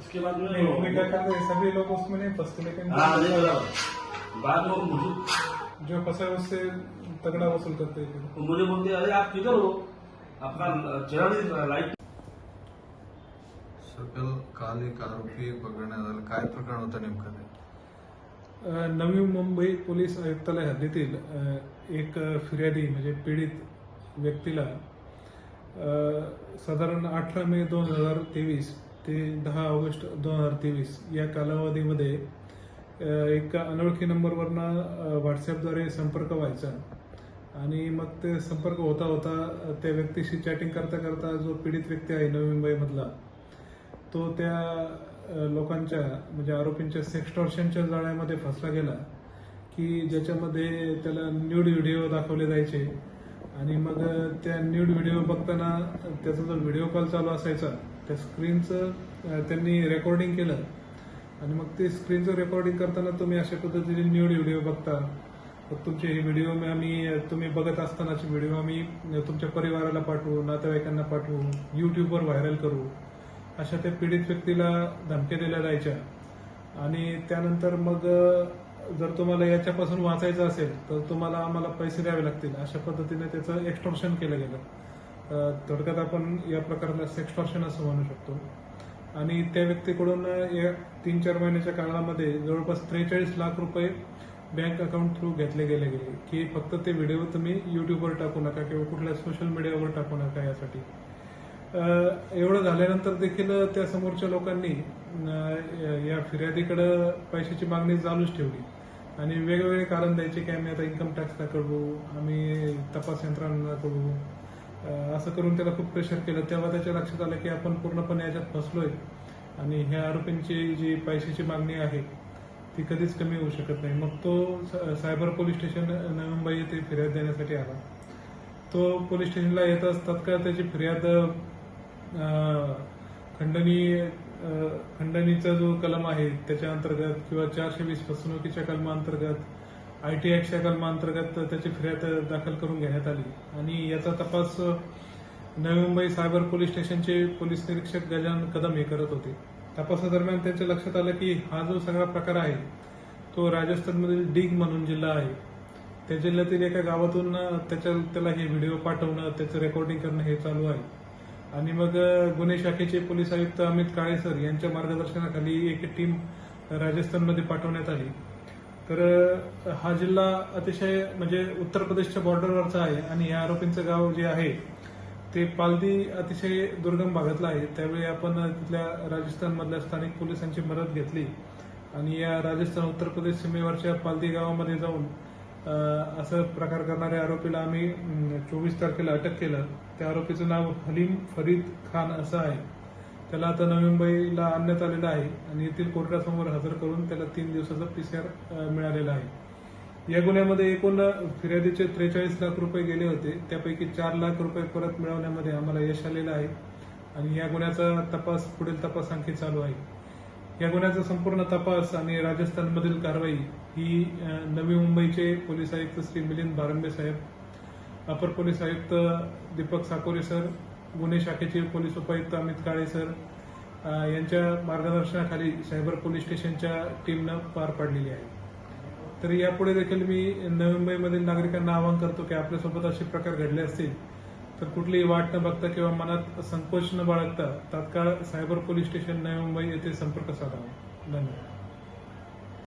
उसके बाद में भी क्या करते हैं सभी लोग उसमें नहीं फंसते लेकिन हाँ नहीं। बराबर बाद में वो मुझे जो फंसा है उससे तगड़ा वसूल करते हैं। वो मुझे बोलते अरे आप किधर हो? आपका चेहरा लाइट सकल काल एक आरोपी पकडण्यात आला काय प्रकरण होतं नेमकं ते? नवी मुंबई पोलीस आयुक्तालय हद्दीतील एक फिर्यादी म्हणजे पीडित व्यक्तीला अ, साधारण अठरा मे दोन हजार तेवीस ते दहा ऑगस्ट दोन हजार तेवीस या कालावधीमध्ये एका अनोळखी नंबरवरनं व्हॉट्सॲपद्वारे संपर्क व्हायचा. आणि मग ते संपर्क होता होता त्या व्यक्तीशी चॅटिंग करता करता जो पीडित व्यक्ती आहे नवी मुंबईमधला तो त्या लोकांच्या म्हणजे आरोपींच्या सेक्स्टॉर्शनच्या जाळ्यामध्ये फसला गेला की ज्याच्यामध्ये त्याला न्यूड व्हिडिओ दाखवले जायचे. आणि मग त्या न्यूड व्हिडिओ बघताना त्याचा जो व्हिडिओ कॉल चालू असायचा त्या स्क्रीनचं त्यांनी रेकॉर्डिंग केलं. आणि मग ते स्क्रीनचं रेकॉर्डिंग करताना तुम्ही अशा पद्धतीने न्यूड व्हिडिओ बघता. मग तुमचे हे व्हिडिओ मी आम्ही तुम्ही बघत असतानाचे व्हिडिओ आम्ही तुमच्या परिवाराला पाठवू नातेवाईकांना पाठवू युट्यूबवर व्हायरल करू. अशा त्या पीडित व्यक्तीला धमक्या दिल्या जायच्या. आणि त्यानंतर मग जर तुम्हाला याच्यापासून वाचायचं असेल तर तुम्हाला आम्हाला पैसे द्यावे लागतील. अशा पद्धतीने त्याचं एक्स्टॉर्शन केलं गेलं. थोडक्यात आपण या प्रकाराला सेक्सपॉर्शन असं म्हणू शकतो. आणि त्या व्यक्तीकडून या तीन चार महिन्याच्या काळामध्ये जवळपास त्रेचाळीस लाख रुपये बँक अकाउंट थ्रू घेतले गेले गेले. की फक्त ते व्हिडिओ तुम्ही युट्यूबवर टाकू नका किंवा कुठल्या सोशल मीडियावर टाकू नका यासाठी. एवढं झाल्यानंतर देखील त्या समोरच्या लोकांनी या फिर्यादीकडे पैशाची मागणी चालूच ठेवली. आणि वेगवेगळे कारण द्यायचे की आम्ही आता इन्कम टॅक्सला कळवू आम्ही तपास यंत्रणांना करू असं करून त्याला खूप प्रेशर केलं. तेव्हा त्याच्या लक्षात आलं की आपण पूर्णपणे याच्यात फसलोय. आणि ह्या आरोपींची जी पैशाची मागणी आहे ती कधीच कमी होऊ शकत नाही. मग तो स- cyber police station Navi Mumbai येथे फिर्याद देण्यासाठी आला. तो पोलीस स्टेशनला येताच तत्काळ त्याची फिर्याद खंडणी खंडणीचा जो कलम आहे त्याच्या अंतर्गत किंवा चारशे वीस फसवणुकीच्या कलमाअंतर्गत आय टी ऍक्टच्या कलमांतर्गत त्याची फिर्याद दाखल करून घेण्यात आली. आणि याचा तपास नवी मुंबई सायबर पोलीस स्टेशनचे पोलीस निरीक्षक गजानन कदम हे करत होते. तपासादरम्यान त्यांच्या लक्षात आलं की हा जो सगळा प्रकार आहे तो राजस्थानमधील डिग म्हणून जिल्हा आहे. त्या जिल्ह्यातील एका गावातून त्याच्या त्याला हे व्हिडिओ पाठवणं त्याचं रेकॉर्डिंग करणं हे चालू आहे. आणि मग गुन्हे शाखेचे पोलीस आयुक्त अमित काळे सर यांच्या मार्गदर्शनाखाली एक टीम राजस्थानमध्ये पाठवण्यात आली. तर हा जिल्हा अतिशय म्हणजे उत्तर प्रदेशच्या बॉर्डरवरचा आहे आणि या आरोपींचं गाव जे आहे ते पालदी अतिशय दुर्गम भागातलं आहे. त्यावेळी आपण तिथल्या राजस्थानमधल्या स्थानिक पोलिसांची मदत घेतली आणि या राजस्थान उत्तर प्रदेश सीमेवरच्या पालदी गावामध्ये जाऊन असं प्रकार करणाऱ्या आरोपीला आम्ही चोवीस तारखेला अटक केलं. त्या आरोपीचं नाव हलीम फरीद खान असं आहे. त्याला आता नवी मुंबईला आणण्यात आलेलं आहे आणि येथील कोर्टासमोर हजर करून त्याला तीन दिवसाचा पीसीआर मिळालेला आहे. या गुन्ह्यामध्ये एकूण फिर्यादीचे त्रेचाळीस लाख रुपये गेले होते. त्यापैकी चार लाख रुपये परत मिळवण्यामध्ये आम्हाला यश आलेलं आहे आणि या गुन्ह्याचा तपास पुढील तपास आणखी चालू आहे. या गुन्ह्याचा संपूर्ण तपास आणि राजस्थानमधील कारवाई ही नवी मुंबईचे पोलीस आयुक्त श्री मिलिंद बारंबे साहेब अपर पोलीस आयुक्त दीपक साकोरे सर गुन्हे शाखेचे पोलीस उपायुक्त अमित काळे सर यांच्या मार्गदर्शनाखाली सायबर पोलीस स्टेशनच्या टीमनं पार पाडलेली आहे. तर यापुढे देखील मी नवी मुंबईमधील नागरिकांना आवाहन करतो की आपल्यासोबत असे प्रकार घडले असतील तर कुठलीही वाट न बघता किंवा मनात संकोच न बाळगता तात्काळ cyber police station Navi Mumbai येथे संपर्क साधावा. धन्यवाद.